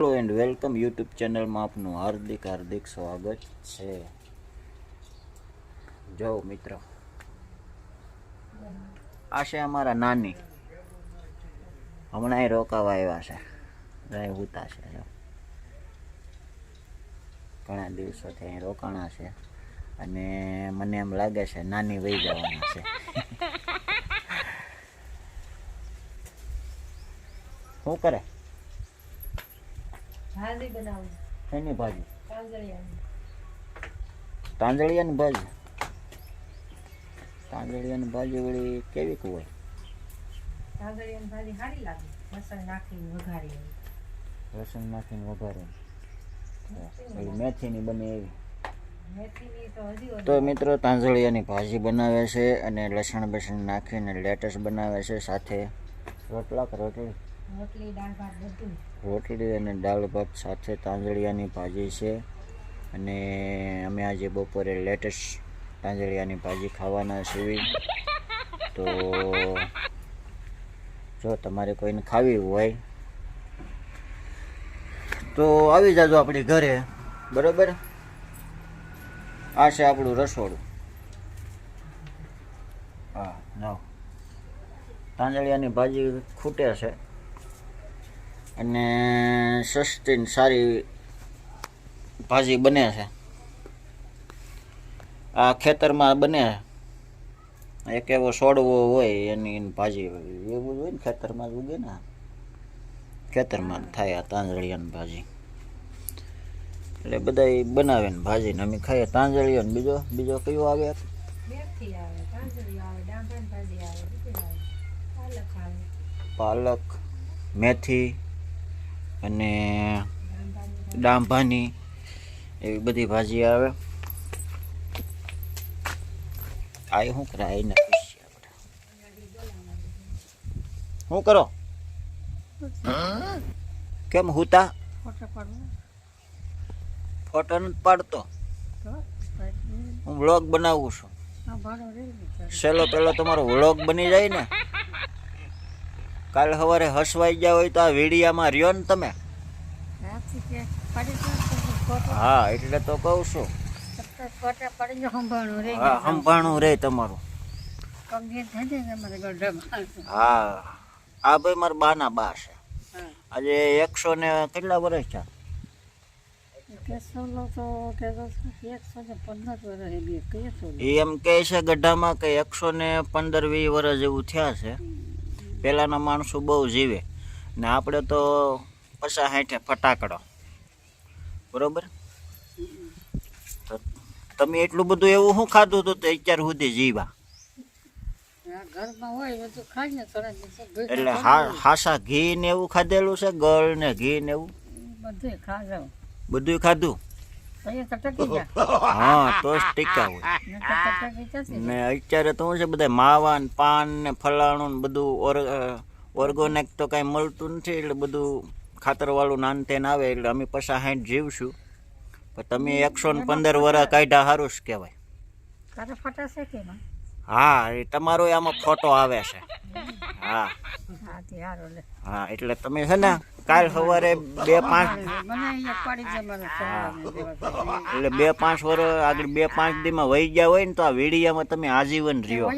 Hello and welcome YouTube ચેનલમાં આપનું હાર્દિક હાર્દિક સ્વાગત છે. જો મિત્રો. આ છે અમારા નાની. હમણાં રોકાવા આવ્યા છે. જાય ઉતા છે જો. ઘણા દિવસોથી અહીં રોકાણા છે. અને મને એમ લાગે છે નાની વહી જવાના છે. શું કરે? ભાજી બનાવું. ભાજી. તાંજળિયાની. ભાજી. તાંજળિયાની ભાજી વળી કેવી હોય કાંદળિયાની ભાજી સારી લાગે. લસણ નાખીને વઘારી લસણ નાખીને વઘારે. મેથીની બને એવી. તો મિત્રો તાંજળિયાની ભાજી બનાવે છે અને લસણ બસણ નાખીને લેટસ બનાવે છે સાથે. રોટલા કે રોટલી? રોટલી દાળ ભાત બધું રોટલી અને દાળ ભાત સાથે તાંજળિયાની ભાજી છે. અને અમે આજે બપોરે લેટેસ્ટ તાંજળિયાની ભાજી ખાવાના છીએ. તો જો તમારે કોઈને ખાવી હોય તો આવી જાજો આપણી ઘરે. બરોબર? આ છે આપણું રસોડું. હા ના તાંજળિયાની ભાજી ખૂટે છે. અને સસ્તી ને સારી ભાજી બને છે. આ ખેતરમાં બને એક એવો સોડવો હોય એની ભાજી એવું હોય ને ખેતરમાં જ ઉગે ને ખેતરમાં થાય આ તાંજળિયાની ભાજી. એટલે બધા બનાવે ને ભાજી ને અમે ખાઈએ તાંજળિયો ને બીજો બીજો કયો આવે. પાલક મેથી અને ડાંભાની એવી બધી ભાજી આવે. આ શું કરાય આઈને શું કરો? કેમ હુતા? ફોટો નથી પાડતો. હું વ્લોગ બનાવું છું. સેલો પેલો તમારો વ્લોગ બની જાય ને. કાલ સવારે હસવાઈ ગયા હોય તો આ વીડિયામાં રહ્યો ને તમે. હા એટલે તો કહું છું. સંભાણું રહે તમારું. હા આ ભાઈ મારા બાના બા છે. આજે એકસો ને કેટલા વર્ષ છે એમ કહે છે ગઢામાં કે એકસો ને પંદર વીસ વર્ષ જેવું થયા છે. પહેલાંના માણસો બહુ જીવે. ને આપણે તો પચાસ સાઠે ફટાકડો. બરોબર? તો તમે એટલું બધું એવું શું ખાધું હતું તો અત્યાર સુધી જીવા? એટલે હા હાસા ઘી ને એવું ખાધેલું છે ગળ ને ઘી ને એવું? બધું ખાધું. હા તો ટીકા હોય. ને અત્યારે તો શું છે બધા માવા ને પાન ને ફલાણું ને બધું ઓર ઓર્ગોનિક તો કાંઈ મળતું નથી એટલે બધું ખાતરવાળું નાન તેન આવે એટલે અમે પછા સાઠ જીવશું. પણ તમે એકસો ને પંદર વર્ષ કાઢ્યા સારું જ કહેવાય. હા એ તમારો આમાં ફોટો આવે છે. હા. હા એટલે તમે છે ને કાલ સવારે બે પાંચ એટલે બે પાંચ વર્ષ આગળ બે પાંચ દીમાં વહી ગયા હોય ને તો આ વીડિયામાં તમે આજીવન રહ્યો.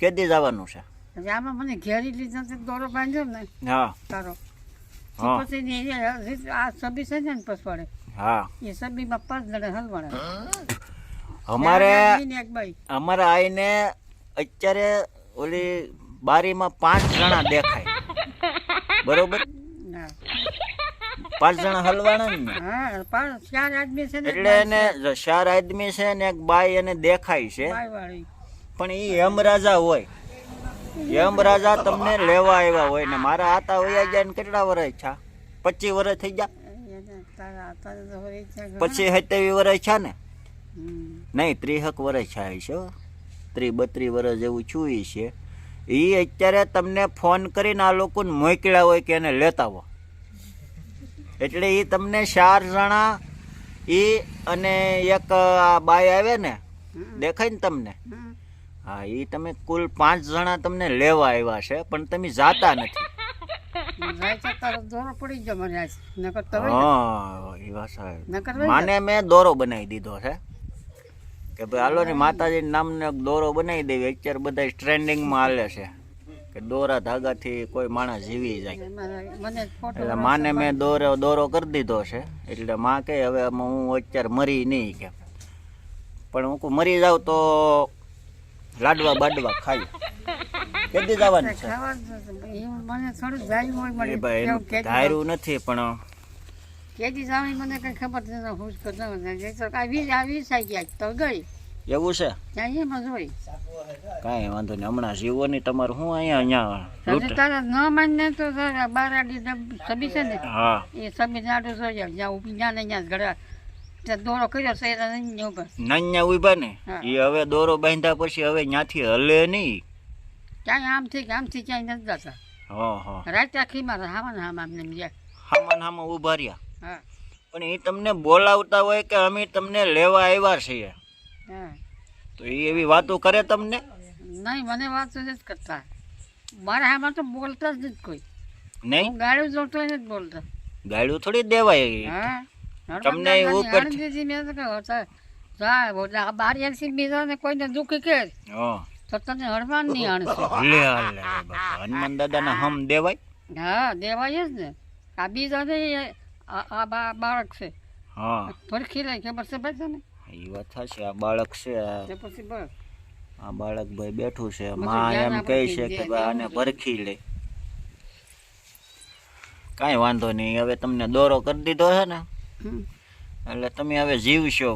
કેદી જવાનું છે? આમાં મને ઘેરી લીધા દોરો બાંધ્યો ને હા. તારો. પછી આ સબી છે ને પસવાડે હા. એ સબીમાં પાંચ જણા હલવાડે અમારે એક બાઈ. અમારે આઈને અત્યારે ઓલી બારીમાં પાંચ જણા દેખાય. બરોબર? પાંચ જણા હલવાના ને? હા ચાર આદમી છે ને એટલે એને ચાર આદમી છે ને એક બાઈ એને દેખાય છે. પણ એ યમરાજા હોય. યમરાજા તમને લેવા આવ્યા હોય ને મારા આતા વયા ગયા ને કેટલા વર્ષ છા પચીસ વર્ષ થઈ ગયા. પછી હતેવી વર્ષ છે ને નહીં ત્રીસક વર્ષ થાય છે. ત્રી બત્રીસ વર્ષ જેવું છું છે એ અત્યારે તમને ફોન કરીને આ લોકોને મોકલ્યા હોય કે એને લેતા હોય એટલે એ તમને ચાર જણા એ અને એક આ બાય આવે ને દેખાય ને તમને. હા એ તમે કુલ પાંચ જણા તમને લેવા આવ્યા છે પણ તમે જાતા નથી. મને મેં દોરો બનાવી દીધો છે. કે ભાઈ હાલો ને માતાજી નામનો દોરો બનાવી દેવી. અત્યારે બધા ટ્રેન્ડિંગમાં હાલે છે. કે દોરા ધાગાથી કોઈ માણસ જીવી જાય. એટલે માને મેં દોરો દોરો કરી દીધો છે. એટલે માં કે હવે હું અત્યારે મરી નહીં કે પણ હું મરી જાઉં તો લાડવા બાડવા ખાઈ. કેદી જવાનું છે. મને થોડું જાય હોય મને ધાર્યું નથી પણ કેદી જવાની મને કઈ ખબર નથી હું કરતો નથી તો કાંઈ વીસ આ વીસ આવી ગયા તો ગઈ એવું છે? જ કાંઈ વાંધો નહીં. હમણાં જીવો નહીં તમારું શું અહીંયા અહીંયા તારા ન માનને તો બારાડી સબી છે ને? હા. એ સબી નાડું જોઈ જ્યાં. ઊભી જ્યાં ને ત્યાં ઘડા દોરો કર્યો છે નહીં ઉપર નાન્યા ઊભા ને. એ હવે દોરો બાંધ્યા પછી હવે ત્યાંથી હલે નહીં. ક્યાંય આમથી કે આમથી ક્યાંય નથી જતા. હા હા. રાત આખી મારે હામાં જાય હામાં હામાં ઊભા રહ્યા. હા. પણ એ તમને બોલાવતા હોય કે અમે તમને લેવા આવ્યા છીએ? હા. તો એ એવી વાતો કરે તમને? નહીં મને વાતો નથી કરતા. મારા હામાં તો બોલતા જ નથી કોઈ. નહીં? ગાડું જોતો નથી બોલતા. ગાડું થોડી દેવાય. હા. તમને ઉપર- આનંદજી મેં તો કહ્યું જા બાર એસી બીજાને કોઈને દુઃખી કે તો તને હળવાન નહીં આણશે લે લે હનુમાન દાદાના હમ દેવાય? હા દેવાય જ ને. આ બીજાને આ આ બાળક છે. હા. ભરખી લે ખબર છે ભાઈ તને? એ વાત થશે આ બાળક છે આ પછી બસ આ બાળક ભાઈ બેઠું છે માં એમ કહે છે કે આને પરખી લે. કાંઈ વાંધો નહીં હવે તમને દોરો કરી દીધો છે ને. એટલે તમે હવે જીવશો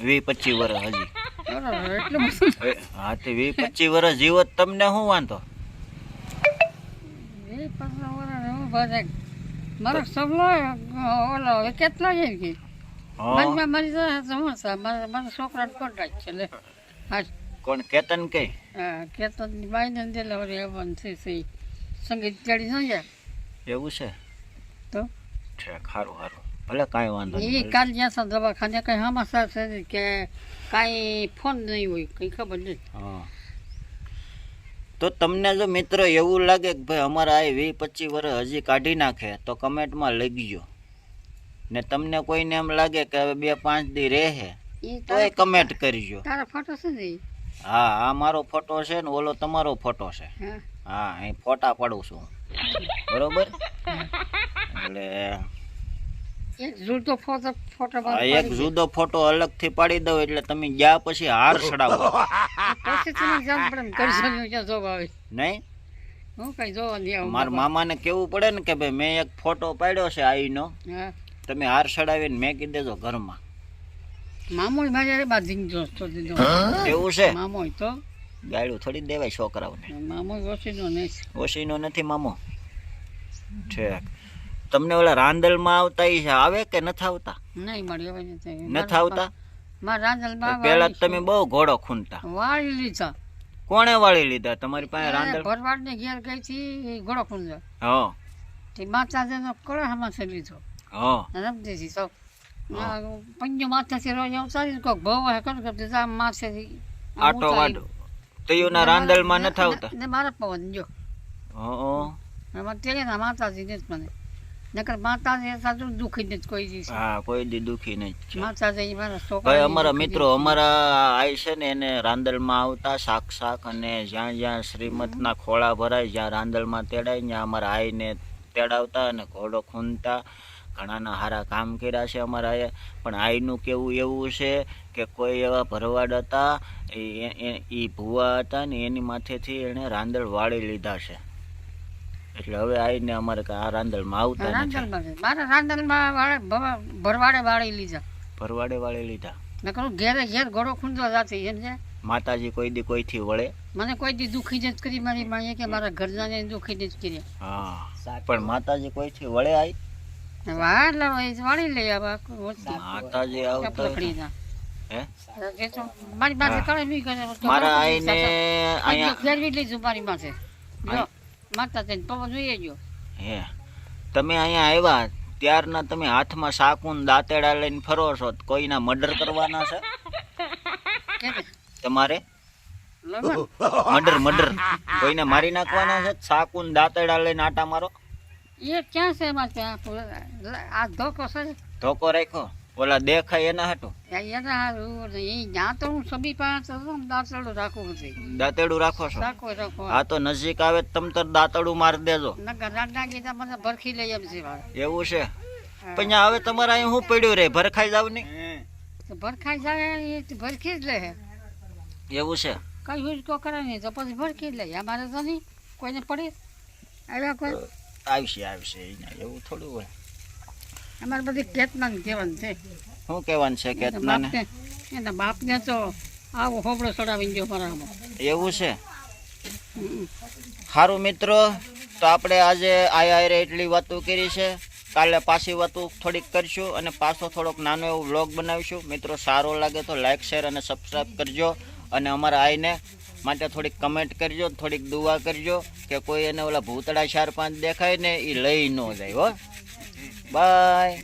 વી પચીસ વર્ષ હજી. બરાબર એટલું બધું. હા તે વી પચીસ વર્ષ જીવો તમને શું વાંધો? મારો સગલો ઓલો કેટલો છે મરી જાય તો હું છે મારા મારા છોકરાને કોન્ટ્રાક્ટ છે લે. હા કોણ કેતન કે? કેતનની બાઈને દિલે ઓલી એવન સંગીત ચડી ન જાય એવું છે? તો? ઠેક સારું સારું ભલે કાંઈ વાંધો એ કાલ જ્યાં છે દવાખાને કઈ હમાસા છે કે કાંઈ ફોન નહીં હોય કઈ ખબર નહીં. હા. તો તમને જો મિત્ર એવું લાગે કે ભાઈ અમારા આ વીસ પચીસ વર્ષ હજી કાઢી નાખે તો કમેન્ટમાં લખજો. ને તમને કોઈને એમ લાગે કે હવે બે પાંચ દી રહે તો એ કમેન્ટ કરજો. તારો ફોટો છે ને હા આ મારો ફોટો છે ને ઓલો તમારો ફોટો છે. હા. હા અહીં ફોટા પાડું છું બરોબર? એટલે એક જુદો ફોટો ફોટો થી એક જુદો ફોટો અલગથી પાડી દઉં એટલે તમે ગયા પછી હાર ચડાવો પછી તમે જાણ પડે ને કરશો ને ક્યાં આવે? નહીં? હું કઈ જોવા નહીં આવું. મારા મામાને કેવું પડે ને કે ભાઈ મેં એક ફોટો પાડ્યો છે આઈનો. તમે હાર ચડાવીને કીધી દેજો ઘરમાં. મામો મારે બાંધી દોસ્તો દીધો. એવું છે? મામો તો. ગાયડું થોડી દેવાય છોકરાઓને. મામો ઓશીનો નહીં. ઓશીનો નથી મામો. ઠેક. તમને ઓલા રાંદલમાં આવતા ઈ આવે કે નથી આવતા? નહીં મળી હવે નથી આવતા? પેલા તમે બહુ ઘોડો ખૂનતા વાળી લીધા. કોણે વાળી લીધા? તમારી પાસે રાંદલ ભરવાડ ને ઘેર ગઈ હતી ઘોડો ખુંજો હો. તે માતાજીનો કળો હમાસે લીધો. હો. હતી તો. પંજો છે રોજ અવતારી કોક ભવ હે કર કરતી જા માથે આટો વાટો તયુના રાંદલમાં નથી આવતા? ને મારા પવન જો. હા તેના માતાજી ને જ મને નકર માતાજી સાચું દુખી ને જ કોઈ દિવસ હા કોઈ દી દુખી છે. માતાજી મારા છોકરા અમારા મિત્રો અમારા આઈ છે ને એને રાંદલમાં આવતા શાક શાક અને જ્યાં જ્યાં શ્રીમતના ખોળા ભરાય જ્યાં રાંદલમાં તેડાય ત્યાં અમારા આઈને તેડાવતા અને ઘોડો ખૂનતા ઘણાના સારા કામ કર્યા છે અમારા એ પણ આઈનું કેવું એવું છે કે કોઈ એવા ભરવાડ હતા એ ભૂવા હતા ને એની માથેથી એણે રાંદળ વાળી લીધા છે. એટલે હવે આવીને અમારે કાંઈ આ રાંદલમાં આવતા નથી. મારા રાંધલમાં માં ભરવાડે વાળી લીધા. ભરવાડે વાળી લીધા. મેં કહ્યું ઘેરે ઘેર ઘોડો ખૂંદવા જાતી સમજે માતાજી કોઈ દી કોઈથી વળે? મને કોઈ દી દુખી જ કરી મારી માએ કે મારા ઘરનાને દુખી જ કરી હા. પણ માતાજી કોઈથી વળે આઈ? વાર લાવો એ વાળી લઈ આવા માતાજી આવતા પકડી મારી પાસે કળે નહીં કરે મારા આઈને અહીંયા ફેરવી લીધું મારી માથે તેને જોઈએ હે તમે અહીંયા આવ્યા ત્યારના તમે હાથમાં સાકુન દાંતેડા લઈને ફરો છો કોઈના મર્ડર કરવાના છે? તમારે? Murder murder. કોઈને મારી નાખવાના છે? સાકુન દાંતેડા લઈને આટા મારો? એ ક્યાં છે એમાં આ ધોકો છે? ધોકો રાખ્યો? ઓલા દેખાય એના હાટું? એના હારું એ જ્યાં તો હું સબી પાસે હતો રાખવું નથી દાંતેડું રાખો છો? રાખો રાખો. હા તો નજીક આવે તો તમ દાંતડું મારી દેજો. ભરખી લઈ એમ છે એવું છે? પણ હવે તમારે અહીં શું પડ્યું રે? ભરખાઈ જાવ તો ભરખાઈ જાય ભરખી જ લે. એવું છે? કઈ કો કરે નહીં તો પછી ભરખી જ લે. અમારે તો નહીં કોઈને પડે? આવ્યા કોઈ? આવશે આવશે એવું થોડું હોય. અમારે બધી કેતના જીવન છે. શું કહેવાનું છે કેતના એના બાપને તો આવો હોબળો ચડાવીને ગયો મારામાં એવું છે? સારું મિત્રો તો આપણે આજે આય આયરે એટલી વાતો કરી છે. કાલે પાછી વાતો થોડીક કરશું અને પાછો થોડોક નાનો એવો વ્લોગ બનાવીશું. મિત્રો સારો લાગે તો લાઈક શેર અને સબસ્ક્રાઈબ કરજો. અને અમારા આઈને માટે થોડીક કમેન્ટ કરજો થોડીક દુઆ કરજો કે કોઈ એને ઓલા ભૂતડા ચાર પાંચ દેખાય ને એ લઈ ન જાય હો. બાય